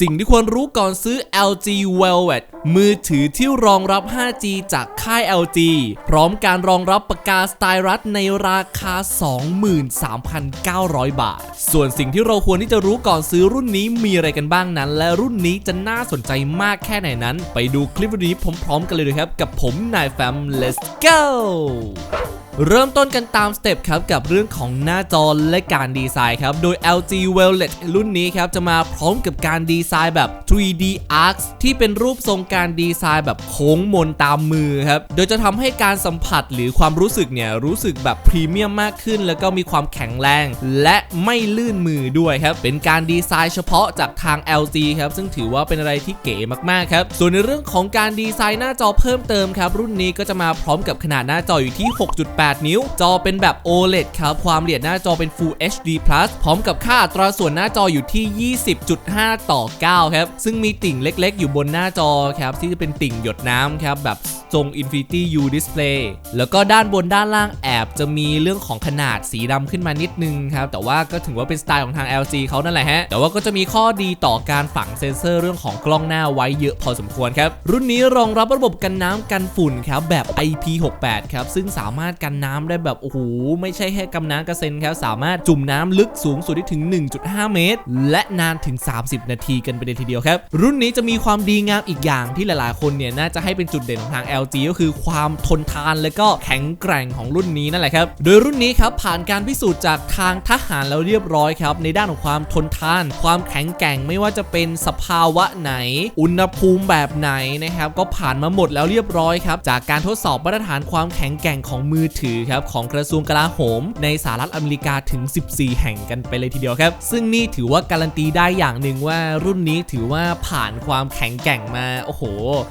สิ่งที่ควรรู้ก่อนซื้อ LG Velvet มือถือที่รองรับ 5G จากค่าย LG พร้อมการรองรับปากกาสไตรัสในราคา 23,900 บาท ส่วนสิ่งที่เราควรที่จะรู้ก่อนซื้อรุ่นนี้มีอะไรกันบ้างนั้น และรุ่นนี้จะน่าสนใจมากแค่ไหนนั้น ไปดูคลิปวิดีโอนี้พร้อมๆกันเลยครับ กับผมนายแฟม let's go เริ่มต้นกันตามสเต็ปครับกับเรื่องของหน้าจอและการดีไซน์ครับโดย LG Velvet รุ่นนี้ครับจะมาพร้อมกับการดีไซน์แบบ 3D Arcs ที่เป็นรูปทรงการดีไซน์แบบโค้งมนตามมือครับโดยจะทำให้การสัมผัสหรือความรู้สึกเนี่ยรู้สึกแบบพรีเมียมมากขึ้น แล้วก็มีความแข็งแรง และไม่ลื่นมือด้วยครับเป็นการดีไซน์เฉพาะจากทาง LG ครับซึ่งถือว่าเป็นอะไรที่เก๋มากๆครับส่วนในเรื่องของการดีไซน์หน้าจอเพิ่มเติมครับรุ่นนี้ก็จะมาพร้อมกับขนาดหน้าจออยู่ที่ 6.8นิ้ว จอเป็นแบบ OLED ครับความละเอียดหน้าจอเป็น Full HD+ พร้อมกับค่าอัตราส่วนหน้าจออยู่ที่ 20.5 ต่อ 9 ครับ ซึ่งมีติ่งเล็กๆ อยู่บนหน้าจอครับที่จะเป็นติ่งหยดน้ำครับแบบทรง Infinity U Display แล้วก็ด้านบนด้านล่างแอบจะมีเรื่องของขนาดสีดำขึ้นมานิดนึงครับ แต่ว่าก็ถือว่าเป็นสไตล์ของทาง LG เขานั่นแหละฮะ แต่ว่าก็จะมีข้อดีต่อการฝังเซ็นเซอร์เรื่องของกล้องหน้าไว้เยอะพอสมควรครับ รุ่นนี้รองรับระบบกันน้ำกันฝุ่นครับแบบ IP68 ครับซึ่งสามารถกันน้ำได้แบบโอ้โหไม่ใช่แค่กำน้ำกระเซ็นครับสามารถจุ่มน้ำลึกสูงสุดได้ถึง 1.5 เมตร และนานถึง 30 นาทีกันไปเลยทีเดียวครับ รุ่นนี้จะมีความดีงามอีกอย่างที่หลายๆ คนเนี่ยน่าจะให้เป็นจุดเด่นของทาง LG ก็คือความทนทานและก็แข็งแกร่งของรุ่นนี้นั่นแหละครับ โดยรุ่นนี้ครับผ่านการพิสูจน์จากทางทหารแล้วเรียบร้อยครับในด้านของความทนทาน ความแข็งแกร่งไม่ว่าจะเป็นสภาวะไหน อุณหภูมิแบบไหนนะครับก็ผ่านมาหมดแล้วเรียบร้อยครับจากการทดสอบมาตรฐานความแข็งแกร่งของมือถือครับของกระทรวงกลาโหม ในสหรัฐอเมริกาถึง 14 แห่งกันไปเลยทีเดียวครับ ซึ่งนี่ถือว่าการันตีได้อย่างหนึ่งว่ารุ่นนี้ถือว่าผ่านความแข็งแกร่งมาโอ้โห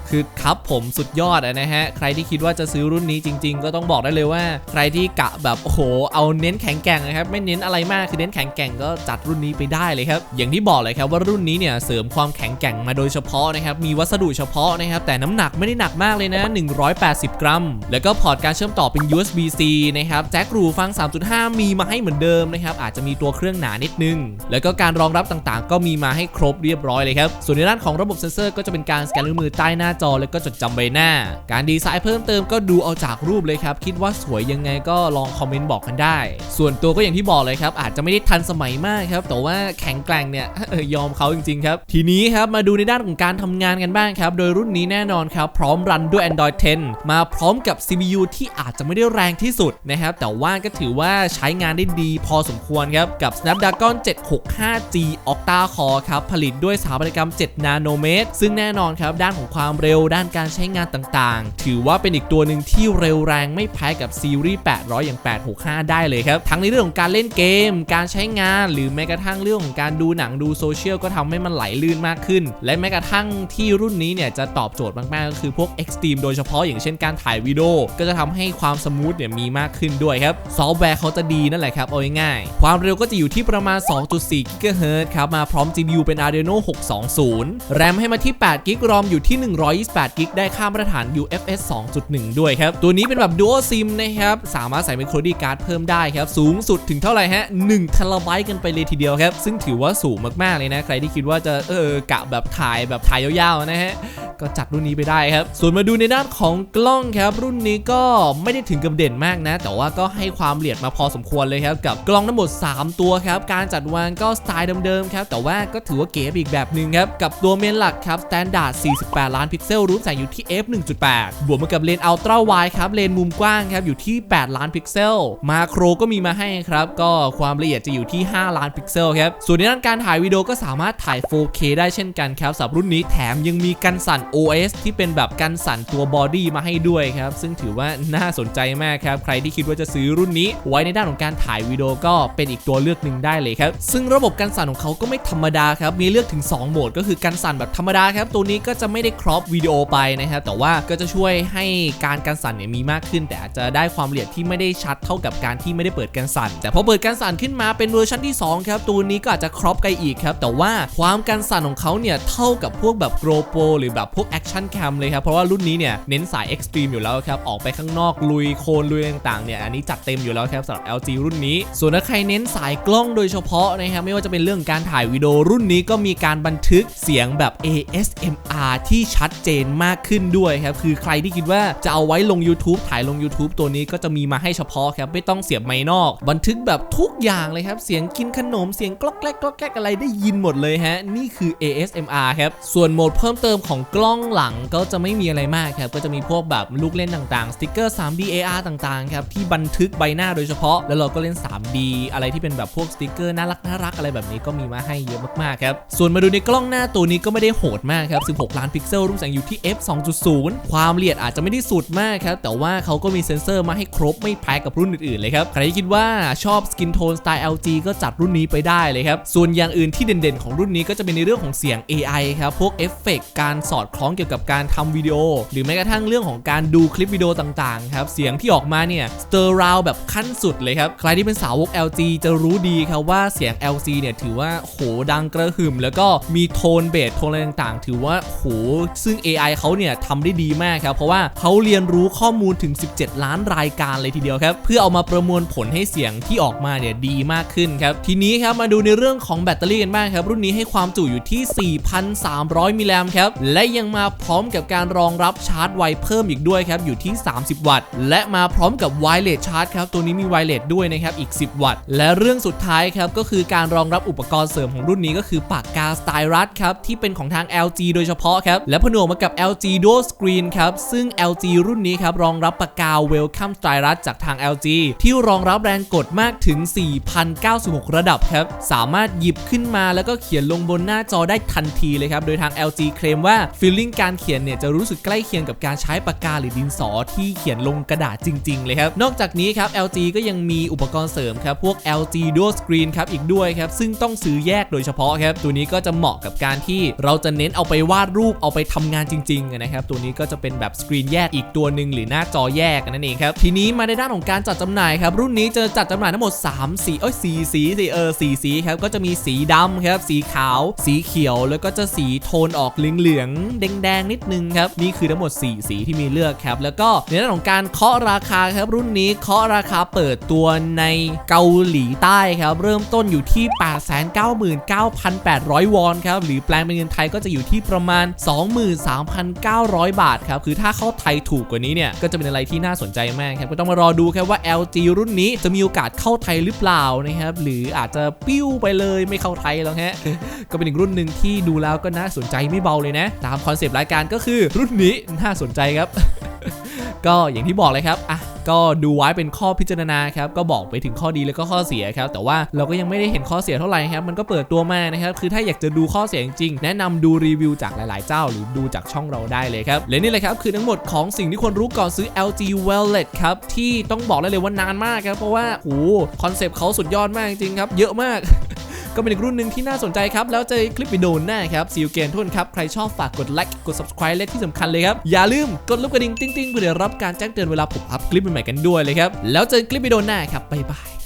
คือครับผมสุดยอดนะฮะ ใครที่คิดว่าจะซื้อรุ่นนี้จริง ๆ ก็ต้องบอกได้เลยว่า ใครที่กะแบบโอ้โห เอาเน้นแข็งแกร่งนะครับไม่เน้นอะไรมากคือเน้นแข็งแกร่งก็จัดรุ่นนี้ไปได้เลยครับอย่างที่บอกเลยครับว่ารุ่นนี้เนี่ยเสริมความแข็งแกร่งมาโดยเฉพาะนะครับมีวัสดุเฉพาะนะครับแต่น้ำหนักไม่ได้หนักมากเลยนะ 180 กรัม แล้วก็พอร์ตการเชื่อมต่อเป็น PC นะครับแจ็ครูฟัง 3.5 มีมาให้เหมือนเดิมนะครับอาจจะมีตัวเครื่องหนานิดนึง แล้วก็การรองรับต่างๆ ก็มีมาให้ครบเรียบร้อยเลยครับ ส่วนในด้านของระบบเซ็นเซอร์ก็จะเป็นการสแกนนิ้วมือใต้หน้าจอ แล้วก็จดจำใบหน้า การดีไซน์เพิ่มเติมก็ดูเอาจากรูปเลยครับ คิดว่าสวยยังไงก็ลองคอมเมนต์บอกกันได้ ส่วนตัวก็อย่างที่บอกเลยครับอาจจะไม่ได้ทันสมัยมากครับแต่ว่าแข็งแกร่งเนี่ยยอมเขาจริงๆครับทีนี้ครับมาดูในด้านของการทำงานกันบ้างครับโดยรุ่นนี้แน่นอนครับพร้อมรันด้วย Android 10 มาพร้อมกับ CPU ที่อาจจะไม่ได้แรงที่สุดนะครับแต่ว่าก็ถือว่าใช้งานได้ดีพอสมควรครับกับ Snapdragon 765G Octa Core ครับผลิตด้วยสถาปัตยกรรม 7 นาโนเมตร ซึ่งแน่นอนครับด้านของความเร็วด้านการใช้งานต่างๆ ถือว่าเป็นอีกตัวหนึ่งที่เร็วแรงไม่แพ้กับซีรีส์ 800 อย่าง 865 ได้เลยครับ ทั้งในเรื่องของการเล่นเกม การใช้งาน หรือแม้กระทั่งเรื่องของการดูหนังดูโซเชียลก็ทำให้มันไหลลื่นมากขึ้น และแม้กระทั่งที่รุ่นนี้เนี่ยจะตอบโจทย์มากๆก็คือพวก Extreme โดยเฉพาะอย่างเช่นการถ่ายวิดีโอก็จะทำให้ความสมูทเนี่ยมีมากขึ้นด้วยครับ ซอฟต์แวร์เขาจะดีนั่นแหละครับ เอาง่ายๆความเร็วก็จะอยู่ที่ประมาณ 2.4 GHz ครับ มาพร้อม GPU เป็น Adreno 620 แรมให้มาที่8 g b รอมอยู่ที่ 128 g b ได้ค่ามาตรฐาน UFS 2.1 ด้วยครับ ตัวนี้เป็นแบบ Dual SIM นะครับ สามารถใส่ micro SD card เพิ่มได้ครับ สูงสุดถึงเท่าไหร่ฮะ1 t b กันไปเลยทีเดียวครับ ซึ่งถือว่าสูงมากๆเลยนะ ใครที่คิดว่าจะเออกะแบบถ่ายแบบถ่ายยาวๆนะฮะ ก็จัดรุ่นนี้ไปได้ครับ ส่วนมาดูในด้านของกล้องครับ รุ่นนี้ก็ไม่ได้ถึงกับเด่นมากนะ แต่ว่าก็ให้ความละเอียดมาพอสมควรเลยครับกับกล้องทั้งหมด 3 ตัวครับการจัดวางก็สไตล์เดิมๆครับแต่ว่าก็ถือว่าเก๋อีกแบบหนึ่งครับกับตัวเมนหลักครับ Standard 48 ล้านพิกเซลรูปแสงอยู่ที่ f 1.8 บวกมากับเลนส์ Ultra Wide ครับเลนส์มุมกว้างครับอยู่ที่ 8 ล้านพิกเซล มาโครก็มีมาให้ครับก็ความละเอียดจะอยู่ที่ 5 ล้านพิกเซลครับส่วนในด้านการถ่ายวิดีโอก็สามารถถ่าย 4K ได้เช่นกันครับสำหรับรุ่นนี้แถมยังมีกันสั่น OS ที่เป็นแบบกันสั่นตัวบอดี้มาให้ด้วยครับซึ่งถือว่าน่าสนใจมากครับ ใครที่คิดว่าจะซื้อรุ่นนี้ ไว้ในด้านของการถ่ายวิดีโอก็เป็นอีกตัวเลือกหนึ่งได้เลยครับ ซึ่งระบบกันสั่นของเขาก็ไม่ธรรมดาครับ มีเลือกถึง 2 โหมด ก็คือกันสั่นแบบธรรมดาครับ ตัวนี้ก็จะไม่ได้ครอปวิดีโอไปนะครับแต่ว่าก็จะช่วยให้การกันสั่นเนี่ยมีมากขึ้น แต่อาจจะได้ความละเอียดที่ไม่ได้ชัดเท่ากับการที่ไม่ได้เปิดกันสั่น แต่พอเปิดกันสั่นขึ้นมาเป็นเวอร์ชันที่2ครับตัวนี้ก็อาจจะครอปไปอีกครับแต่ว่าความกันสั่นของเขาเนี่ยเท่ากับพวกแบบ GoPro หรือแบบพวก Action Cam เลยครับเพราะว่ารุ่นนี้เนี่ยเน้นสาย Extreme อยู่แล้วครับออกไปข้างนอกลุยโคนลุยต่างๆเนี่ยอันนี้จัดเต็มอยู่แล้วครับสำหรับ LG รุ่นนี้ ส่วนถ้าใครเน้นสายกล้องโดยเฉพาะนะครับไม่ว่าจะเป็นเรื่องการถ่ายวิดีโอรุ่นนี้ก็มีการบันทึกเสียงแบบ ASMR ที่ชัดเจนมากขึ้นด้วยครับคือใครที่คิดว่าจะเอาไว้ลง YouTube ถ่ายลง YouTube ตัวนี้ก็จะมีมาให้เฉพาะครับไม่ต้องเสียบไมค์นอก บันทึกแบบทุกอย่างเลยครับเสียงกินขนมเสียงกลอกแกลกกลอกแกลกอะไรได้ยินหมดเลยฮะนี่คือ ASMR ครับส่วนโหมดเพิ่มเติมของกล้องหลังก็จะไม่มีอะไรมากครับก็จะมีพวกแบบลูกเล่นต่างๆสติกเกอร์ 3D AR ต่างๆครับที่บันทึกใบหน้าโดยเฉพาะ แล้วเราก็เล่น 3D อะไรที่เป็นแบบพวกสติกเกอร์น่ารักน่ารักอะไรแบบนี้ก็มีมาให้เยอะมากๆครับส่วนมาดูในกล้องหน้าตัวนี้ก็ไม่ได้โหดมากครับ 16 ล้านพิกเซลรูปแสงอยู่ที่ f 2.0 ความละเอียดอาจจะไม่ได้สุดมากครับแต่ว่าเขาก็มีเซ็นเซอร์มาให้ครบไม่แพ้กับรุ่นอื่นๆเลยครับใครที่คิดว่าชอบสกินโทนสไตล์ LG ก็จัดรุ่นนี้ไปได้เลยครับส่วนอย่างอื่นที่เด่นๆ ของรุ่นนี้ก็จะเป็นในเรื่องของเสียง AI ครับพวกเอฟเฟกการสอดคล้องเกี่ยวกับการทำวิดีโอ หรือแม้กระทั่งเรื่องของการดูคลิปวิดีโอต่างๆครับเสียงที่ออกอกมาเนี่ยสเตอร์ราวแบบขั้นสุดเลยครับ ใครที่เป็นสาวก LG จะรู้ดีครับว่าเสียง LG เนี่ยถือว่าโหดังกระหึ่ม แล้วก็มีโทนเบสโทนอะไรต่างๆ ถือว่าโหซึ่ง AI เขาเนี่ยทำได้ดีมากครับ เพราะว่าเขาเรียนรู้ข้อมูลถึง 17 ล้านรายการเลยทีเดียวครับ เพื่อเอามาประมวลผลให้เสียงที่ออกมาเนี่ยดีมากขึ้นครับ ทีนี้ครับมาดูในเรื่องของแบตเตอรี่กันบ้างครับ รุ่นนี้ให้ความจุอยู่ที่ 4,300 มิลลิแอมป์ครับ และยังมาพร้อมกับการรองรับชาร์จไวเพิ่มอีกด้วยครับ อยู่ที่ 30 วัตต์ และมาพร้อมกับไวเลสชาร์จครับ ตัวนี้มีไวเลสด้วยนะครับ อีก 10 วัตต์ และเรื่องสุดท้ายครับ ก็คือการรองรับอุปกรณ์เสริมของรุ่นนี้ก็คือปากกาสไตรัสครับ ที่เป็นของทาง LG โดยเฉพาะครับ และผนวกมากับ LG Dual Screen ครับ ซึ่ง LG รุ่นนี้ครับ รองรับปากกา Welcome Stylus จากทาง LG ที่รองรับแรงกดมากถึง 4,096 ระดับครับ สามารถหยิบขึ้นมาแล้วก็เขียนลงบนหน้าจอได้ทันทีเลยครับ โดยทาง LG เคลมว่า feeling การเขียนเนี่ยจะรู้สึกใกล้เคียงกับการใช้ปากกาหรือดินสอที่เขียนลงกระดาษจริง ๆ เลยครับ นอกจากนี้ครับ LG ก็ยังมีอุปกรณ์เสริมครับ พวก LG Dual Screen ครับอีกด้วยครับ ซึ่งต้องซื้อแยกโดยเฉพาะครับ ตัวนี้ก็จะเหมาะกับการที่เราจะเน้นเอาไปวาดรูปเอาไปทำงานจริง ๆ นะครับ ตัวนี้ก็จะเป็นแบบสกรีนแยกอีกตัวหนึ่งหรือหน้าจอแยกนั่นเองครับทีนี้มาในด้านของการจัดจำหน่ายครับรุ่นนี้จะจัดจำหน่ายทั้งหมด 3 สีเอ้ยสีสีสิเออสีสีครับก็จะมีสีดำครับสีขาว สีเขียวแล้วก็จะสีโทนออกเหลืองๆแดงๆนิดนึงครับนี่คือทั้งหมด 4 สีที่มีเลือกครับแล้วก็ในด้านของการเคาะราคาครับรุ่นนี้เคาะราคาเปิดตัวในเกาหลีใต้ครับเริ่มต้นอยู่ที่ 899,800 วอนครับหรือแปลงเป็นเงินไทยก็จะอยู่ที่ประมาณ 23,900 บาทครับคือถ้าเข้าไทยถูกกว่านี้เนี่ยก็จะเป็นอะไรที่น่าสนใจมากครับก็ต้องมารอดูครับว่า LG รุ่นนี้จะมีโอกาสเข้าไทยหรือเปล่านะครับหรืออาจจะปิ้วไปเลยไม่เข้าไทยแล้วฮะก็เป็นอีกรุ่นหนึ่งที่ดูแล้วก็น่าสนใจไม่เบาเลยนะ ตามคอนเซปต์รายการก็คือรุ่นนี้น่าสนใจครับ ก็อย่างที่บอกเลยครับอะก็ดูไว้เป็นข้อพิจารณาครับก็บอกไปถึงข้อดีแล้วก็ข้อเสียครับแต่ว่าเราก็ยังไม่ได้เห็นข้อเสียเท่าไหร่ครับมันก็เปิดตัวมานะครับคือถ้าอยากจะดูข้อเสียจริงแนะนำดูรีวิวจากหลายๆ เจ้า หรือดูจากช่องเราได้เลยครับและนี่เลยครับคือทั้งหมดของสิ่งที่ควรรู้ก่อนซื้อ LG Wireless ครับที่ต้องบอกได้เลยว่านานมากครับเพราะว่าโอ้คอนเซปต์เขาสุดยอดมากจริงๆครับเยอะมาก ก็เป็นอีกรุ่นหนึ่งที่น่าสนใจครับ แล้วเจอคลิปวิดีโอหน้าครับซีลเกนทุนครับ ใครชอบฝากกดไลค์กด subscribe และที่สำคัญเลยครับ อย่าลืมกดลูกกระดิ่งติ้งๆ เพื่อได้รับการแจ้งเตือนเวลาผมอัพคลิปใหม่ๆกันด้วยเลยครับแล้วเจอคลิปวิดีโอหน้าครับบ๊ายบาย